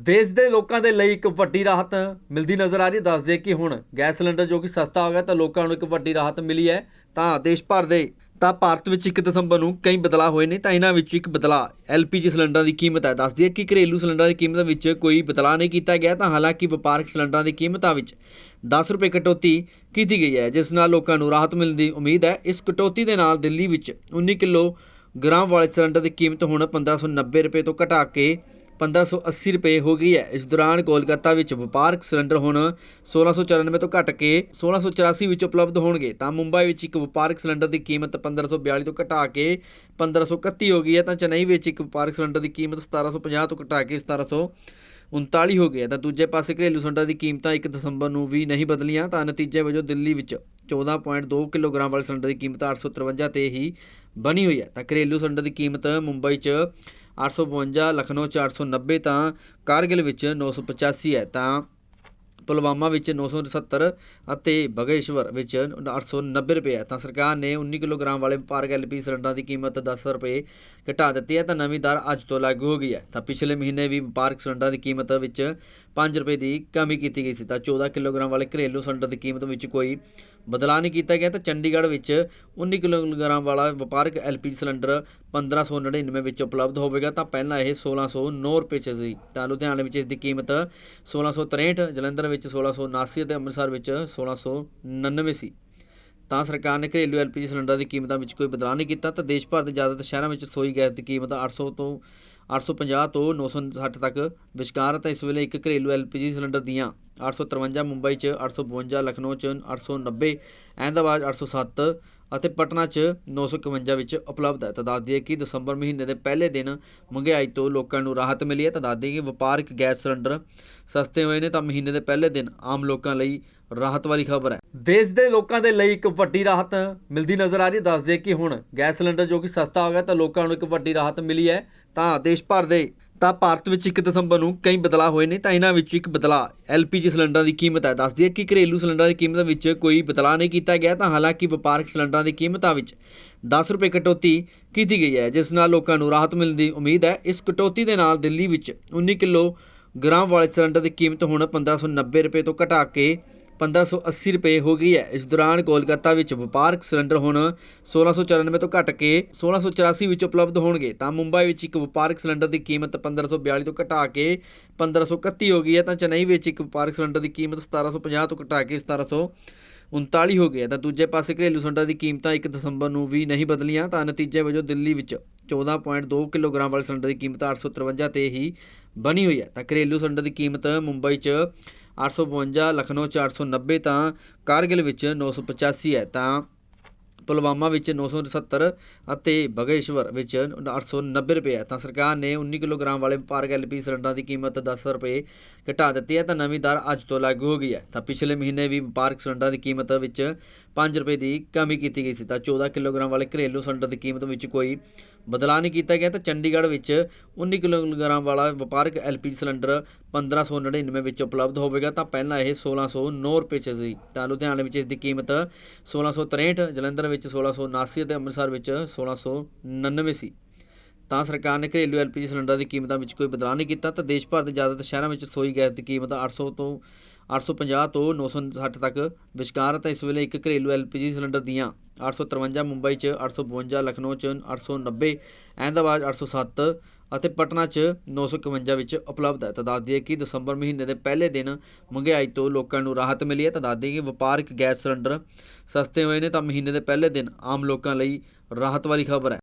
ਦੇਸ਼ ਦੇ ਲੋਕਾਂ ਦੇ ਲਈ ਇੱਕ ਵੱਡੀ ਰਾਹਤ ਮਿਲਦੀ ਨਜ਼ਰ ਆ ਰਹੀ ਹੈ। ਦੱਸਦੇ ਕਿ ਹੁਣ ਗੈਸ ਸਿਲੰਡਰ ਜੋ ਕਿ ਸਸਤਾ ਹੋ ਗਿਆ ਤਾਂ ਲੋਕਾਂ ਨੂੰ ਇੱਕ ਵੱਡੀ ਰਾਹਤ ਮਿਲੀ ਹੈ। ਤਾਂ ਦੇਸ਼ ਭਰ ਦੇ, ਤਾਂ ਭਾਰਤ ਵਿੱਚ 1 ਦਸੰਬਰ ਨੂੰ ਕਈ ਬਦਲਾਅ ਹੋਏ ਨੇ, ਤਾਂ ਇਹਨਾਂ ਵਿੱਚ ਇੱਕ ਬਦਲਾਅ LPG ਸਿਲੰਡਰਾਂ ਦੀ ਕੀਮਤ ਹੈ। ਦੱਸਦੀ ਹੈ ਕਿ ਘਰੇਲੂ ਸਿਲੰਡਰਾਂ ਦੀ ਕੀਮਤ ਵਿੱਚ ਕੋਈ ਬਦਲਾਅ ਨਹੀਂ ਕੀਤਾ ਗਿਆ, ਤਾਂ ਹਾਲਾਂਕਿ ਵਪਾਰਕ ਸਿਲੰਡਰਾਂ ਦੀ ਕੀਮਤਾਂ ਵਿੱਚ 10 ਰੁਪਏ ਕਟੌਤੀ ਕੀਤੀ ਗਈ ਹੈ, ਜਿਸ ਨਾਲ ਲੋਕਾਂ ਨੂੰ ਰਾਹਤ ਮਿਲਣ ਦੀ ਉਮੀਦ ਹੈ। ਇਸ ਕਟੌਤੀ ਦੇ ਨਾਲ ਦਿੱਲੀ ਵਿੱਚ 19 ਕਿਲੋ ਗ੍ਰਾਮ ਵਾਲੇ ਸਿਲੰਡਰ ਦੀ ਕੀਮਤ ਹੁਣ 1590 ਰੁਪਏ ਤੋਂ ਘਟਾ ਕੇ 1580 ਰੁਪਏ ਹੋ ਗਈ ਹੈ। ਇਸ ਦੌਰਾਨ ਕੋਲਕਾਤਾ ਵਿੱਚ ਵਪਾਰਕ ਸਿਲੰਡਰ ਹੁਣ 1694 ਤੋਂ ਘਟ ਕੇ 1684 ਵਿੱਚ ਉਪਲਬਧ ਹੋਣਗੇ। ਤਾਂ ਮੁੰਬਈ ਵਿੱਚ ਇੱਕ ਵਪਾਰਕ ਸਿਲੰਡਰ ਦੀ ਕੀਮਤ 1542 ਤੋਂ ਘਟਾ ਕੇ 1531 ਹੋ ਗਈ ਹੈ। ਤਾਂ ਚੇਨਈ ਵਿੱਚ ਇੱਕ ਵਪਾਰਕ ਸਿਲੰਡਰ ਦੀ ਕੀਮਤ 1750 ਤੋਂ ਘਟਾ ਕੇ 1739 ਹੋ ਗਈ ਹੈ। ਤਾਂ ਦੂਜੇ ਪਾਸੇ ਘਰੇਲੂ ਸਿਲੰਡਰ ਦੀ ਕੀਮਤਾਂ 1 ਦਸੰਬਰ ਨੂੰ ਵੀ ਨਹੀਂ ਬਦਲੀਆਂ। ਤਾਂ ਨਤੀਜੇ ਵਜੋਂ ਦਿੱਲੀ ਵਿੱਚ 14.2 ਕਿਲੋਗ੍ਰਾਮ ਵਾਲੇ ਸਿਲੰਡਰ ਦੀ ਕੀਮਤ 853 ਤੇ ਹੀ ਬਣੀ ਹੋਈ ਹੈ। ਤਾਂ ਘਰੇਲੂ ਸਿਲੰਡਰ ਦੀ ਕੀਮਤ ਮੁੰਬਈ 'ਚ 852 ਲਖਨਊ 'ਚ 890 ਤਾਂ ਕਾਰਗਿਲ ਵਿੱਚ 985 ਹੈ। ਤਾਂ ਪੁਲਵਾਮਾ ਵਿੱਚ 970 ਅਤੇ ਬਗੇਸ਼ਵਰ ਵਿੱਚ 890 ਰੁਪਏ ਹੈ ਤਾਂ ਸਰਕਾਰ ਨੇ 19 ਕਿਲੋਗ੍ਰਾਮ ਵਾਲੇ ਵਪਾਰਕ ਐਲਪੀ ਸਿਲੰਡਰਾਂ ਦੀ ਕੀਮਤ 10 ਰੁਪਏ ਘਟਾ ਦਿੱਤੀ ਹੈ। ਤਾਂ ਨਵੀਂ ਦਰ ਅੱਜ ਤੋਂ ਲਾਗੂ ਹੋ ਗਈ ਹੈ। ਤਾਂ ਪਿਛਲੇ ਮਹੀਨੇ ਵੀ ਵਪਾਰਕ ਸਿਲੰਡਰਾਂ ਦੀ ਕੀਮਤ ਵਿੱਚ 5 ਰੁਪਏ ਦੀ ਕਮੀ ਕੀਤੀ ਗਈ ਸੀ। ਤਾਂ 14 ਕਿਲੋਗ੍ਰਾਮ ਵਾਲੇ ਘਰੇਲੂ ਸਿਲੰਡਰ ਦੀ ਕੀਮਤ ਵਿੱਚ ਕੋਈ ਬਦਲਾਅ ਨਹੀਂ ਕੀਤਾ ਗਿਆ। ਤਾਂ ਚੰਡੀਗੜ੍ਹ ਵਿੱਚ 19 ਕਿਲੋਗ੍ਰਾਮ ਵਾਲਾ ਵਪਾਰਕ ਐਲਪੀ ਸਿਲੰਡਰ 1599 ਵਿੱਚ ਉਪਲਬਧ ਹੋਵੇਗਾ। ਤਾਂ ਪਹਿਲਾਂ ਇਹ 1609 ਰੁਪਏ 'ਚ ਸੀ। ਤਾਂ ਲੁਧਿਆਣੇ ਵਿੱਚ ਇਸ ਦੀ ਕੀਮਤ 1663 ਜਲੰਧਰ ਵਿੱਚ 1679 ਅਤੇ ਅੰਮ੍ਰਿਤਸਰ ਵਿੱਚ 1699 ਸੀ ਤਾਂ ਸਰਕਾਰ ਨੇ ਘਰੇਲੂ ਐਲਪੀਜੀ ਸਿਲੰਡਰ ਦੀ ਕੀਮਤਾਂ ਵਿੱਚ ਕੋਈ ਬਦਲਾਅ ਨਹੀਂ ਕੀਤਾ ਤਾਂ ਦੇਸ਼ ਭਰ ਦੇ ਜ਼ਿਆਦਾਤਰ ਸ਼ਹਿਰਾਂ ਵਿੱਚ ਰਸੋਈ ਗੈਸ ਦੀ ਕੀਮਤ 800 ਤੋਂ 850 ਤੋਂ 960 ਤੱਕ ਵਿਚਕਾਰ ਤਾਂ ਇਸ ਵੇਲੇ ਇੱਕ ਘਰੇਲੂ ਐਲਪੀਜੀ ਸਿਲੰਡਰ ਦੀਆਂ 853 ਮੁੰਬਈ 'ਚ 852 ਲਖਨਊ 'ਚ 890 ਅਹਿਮਦਾਬਾਦ 807 ਅਤੇ ਪਟਨਾ 'ਚ 951 ਵਿੱਚ ਉਪਲਬਧ ਹੈ। ਤਾਂ ਦੱਸ ਦਈਏ ਕਿ ਦਸੰਬਰ ਮਹੀਨੇ ਦੇ ਪਹਿਲੇ ਦਿਨ ਮਹਿੰਗਾਈ ਤੋਂ ਲੋਕਾਂ ਨੂੰ ਰਾਹਤ ਮਿਲੀ ਹੈ। ਤਾਂ ਦੱਸ ਦਈਏ ਕਿ ਵਪਾਰਕ ਗੈਸ ਸਿਲੰਡਰ ਸਸਤੇ ਹੋਏ ਨੇ, ਤਾਂ ਮਹੀਨੇ ਦੇ ਪਹਿਲੇ ਦਿਨ ਆਮ ਲੋਕਾਂ ਲਈ ਰਾਹਤ ਵਾਲੀ ਖਬਰ ਹੈ। ਦੇਸ਼ ਦੇ ਲੋਕਾਂ ਦੇ ਲਈ ਇੱਕ ਵੱਡੀ ਰਾਹਤ ਮਿਲਦੀ ਨਜ਼ਰ ਆ ਰਹੀ ਦੱਸ ਦਈਏ ਕਿ ਹੁਣ ਗੈਸ ਸਿਲੰਡਰ ਜੋ ਕਿ ਸਸਤਾ ਹੋ ਗਿਆ, ਤਾਂ ਲੋਕਾਂ ਨੂੰ ਇੱਕ ਵੱਡੀ ਰਾਹਤ ਮਿਲੀ ਹੈ। ਤਾਂ ਦੇਸ਼ ਭਰ ਦੇ ਤਾਂ ਭਾਰਤ ਵਿੱਚ 1 ਦਸੰਬਰ ਨੂੰ ਕਈ ਬਦਲਾਅ ਹੋਏ ਨੇ, ਤਾਂ ਇਹਨਾਂ ਵਿੱਚ ਇੱਕ ਬਦਲਾਅ LPG ਸਿਲੰਡਰਾਂ ਦੀ ਕੀਮਤ ਹੈ। ਦੱਸਦੀ ਹੈ ਕਿ ਘਰੇਲੂ ਸਿਲੰਡਰਾਂ ਦੀ ਕੀਮਤ ਵਿੱਚ ਕੋਈ ਬਦਲਾਅ ਨਹੀਂ ਕੀਤਾ ਗਿਆ, ਤਾਂ ਹਾਲਾਂਕਿ ਵਪਾਰਕ ਸਿਲੰਡਰਾਂ ਦੀ ਕੀਮਤਾਂ ਵਿੱਚ 10 ਰੁਪਏ ਕਟੌਤੀ ਕੀਤੀ ਗਈ ਹੈ, ਜਿਸ ਨਾਲ ਲੋਕਾਂ ਨੂੰ ਰਾਹਤ ਮਿਲਣ ਦੀ ਉਮੀਦ ਹੈ। ਇਸ ਕਟੌਤੀ ਦੇ ਨਾਲ ਦਿੱਲੀ ਵਿੱਚ 19 ਕਿਲੋ ਗ੍ਰਾਮ ਵਾਲੇ ਸਿਲੰਡਰ ਦੀ ਕੀਮਤ ਹੁਣ 1590 ਰੁਪਏ ਤੋਂ ਘਟਾ ਕੇ 1580 ਰੁਪਏ ਹੋ ਗਈ ਹੈ। ਇਸ ਦੌਰਾਨ ਕੋਲਕਾਤਾ ਵਿੱਚ ਵਪਾਰਕ ਸਿਲੰਡਰ ਹੁਣ 1694 ਤੋਂ ਘਟ ਕੇ 1684 ਵਿੱਚ ਉਪਲਬਧ ਹੋਣਗੇ। ਤਾਂ ਮੁੰਬਈ ਵਿੱਚ ਇੱਕ ਵਪਾਰਕ ਸਿਲੰਡਰ ਦੀ ਕੀਮਤ 1542 ਤੋਂ ਘਟਾ ਕੇ 1531 ਹੋ ਗਈ ਹੈ। ਤਾਂ ਚੇਨਈ ਵਿੱਚ ਇੱਕ ਵਪਾਰਕ ਸਿਲੰਡਰ ਦੀ ਕੀਮਤ 1750 ਤੋਂ ਘਟਾ ਕੇ 1739 ਹੋ ਗਈ ਹੈ। ਤਾਂ ਦੂਜੇ ਪਾਸੇ ਘਰੇਲੂ ਸਿਲੰਡਰ ਦੀ ਕੀਮਤਾਂ 1 ਦਸੰਬਰ ਨੂੰ ਵੀ ਨਹੀਂ ਬਦਲੀਆਂ। ਤਾਂ ਨਤੀਜੇ ਵਜੋਂ ਦਿੱਲੀ ਵਿੱਚ 14.2 ਕਿਲੋਗ੍ਰਾਮ ਵਾਲੇ ਸਿਲੰਡਰ ਦੀ ਕੀਮਤ 853 ਤੇ ਹੀ ਬਣੀ ਹੋਈ ਹੈ। ਤਾਂ ਘਰੇਲੂ ਸਿਲੰਡਰ ਦੀ ਕੀਮਤ ਮੁੰਬਈ 'ਚ 852 ਲਖਨਊ 'ਚ 890 ਤਾਂ ਕਾਰਗਿਲ ਵਿੱਚ 985 ਹੈ। ਤਾਂ ਪੁਲਵਾਮਾ ਵਿੱਚ 970 ਅਤੇ ਬਗੇਸ਼ਵਰ ਵਿੱਚ 890 ਰੁਪਏ ਹੈ ਤਾਂ ਸਰਕਾਰ ਨੇ 19 ਕਿਲੋਗ੍ਰਾਮ ਵਾਲੇ ਵਪਾਰਕ ਐਲਪੀ ਸਿਲੰਡਰਾਂ ਦੀ ਕੀਮਤ 10 ਰੁਪਏ ਘਟਾ ਦਿੱਤੀ ਹੈ। ਤਾਂ ਨਵੀਂ ਦਰ ਅੱਜ ਤੋਂ ਲਾਗੂ ਹੋ ਗਈ ਹੈ। ਤਾਂ ਪਿਛਲੇ ਮਹੀਨੇ ਵੀ ਵਪਾਰਕ ਸਿਲੰਡਰਾਂ ਦੀ ਕੀਮਤ ਵਿੱਚ 5 ਰੁਪਏ ਦੀ ਕਮੀ ਕੀਤੀ ਗਈ ਸੀ। ਤਾਂ 14 ਕਿਲੋਗ੍ਰਾਮ ਵਾਲੇ ਘਰੇਲੂ ਸਿਲੰਡਰ ਦੀ ਕੀਮਤ ਵਿੱਚ ਕੋਈ ਬਦਲਾਅ ਨਹੀਂ ਕੀਤਾ ਗਿਆ। ਤਾਂ ਚੰਡੀਗੜ੍ਹ ਵਿੱਚ 19 ਕਿਲੋਗ੍ਰਾਮ ਵਾਲਾ ਵਪਾਰਕ ਐਲਪੀ ਸਿਲੰਡਰ 1599 ਵਿੱਚ ਉਪਲਬਧ ਹੋਵੇਗਾ। ਤਾਂ ਪਹਿਲਾਂ ਇਹ 1609 ਰੁਪਏ 'ਚ ਸੀ। ਤਾਂ ਲੁਧਿਆਣੇ ਵਿੱਚ ਇਸ ਦੀ ਕੀਮਤ 1663 ਜਲੰਧਰ ਵਿੱਚ 1679 ਅਤੇ ਅੰਮ੍ਰਿਤਸਰ ਵਿੱਚ 1699 ਸੀ ਤਾਂ ਸਰਕਾਰ ਨੇ ਘਰੇਲੂ ਐਲਪੀਜੀ ਸਿਲੰਡਰ ਦੀ ਕੀਮਤਾਂ ਵਿੱਚ ਕੋਈ ਬਦਲਾਅ ਨਹੀਂ ਕੀਤਾ ਤਾਂ ਦੇਸ਼ ਭਰ ਦੇ ਜ਼ਿਆਦਾਤਰ ਸ਼ਹਿਰਾਂ ਵਿੱਚ ਰਸੋਈ ਗੈਸ ਦੀ ਕੀਮਤ 800 ਤੋਂ 850 ਤੋਂ 960 ਤੱਕ ਵਿਚਕਾਰ ਤਾਂ ਇਸ ਵੇਲੇ ਇੱਕ ਘਰੇਲੂ ਐਲਪੀਜੀ ਸਿਲੰਡਰ ਦੀਆਂ 853 ਮੁੰਬਈ 'ਚ 852 ਲਖਨਊ 'ਚ 890 ਅਹਿਮਦਾਬਾਦ 807 ਅਤੇ ਪਟਨਾ 'ਚ 951 ਵਿੱਚ ਉਪਲਬਧ ਹੈ। ਤਾਂ ਦੱਸ ਦਈਏ ਕਿ ਦਸੰਬਰ ਮਹੀਨੇ ਦੇ ਪਹਿਲੇ ਦਿਨ ਮਹਿੰਗਾਈ ਤੋਂ ਲੋਕਾਂ ਨੂੰ ਰਾਹਤ ਮਿਲੀ ਹੈ। ਤਾਂ ਦੱਸ ਦਈਏ ਕਿ ਵਪਾਰਕ ਗੈਸ ਸਿਲੰਡਰ ਸਸਤੇ ਹੋਏ ਨੇ, ਤਾਂ ਮਹੀਨੇ ਦੇ ਪਹਿਲੇ ਦਿਨ ਆਮ ਲੋਕਾਂ ਲਈ ਰਾਹਤ ਵਾਲੀ ਖਬਰ ਹੈ।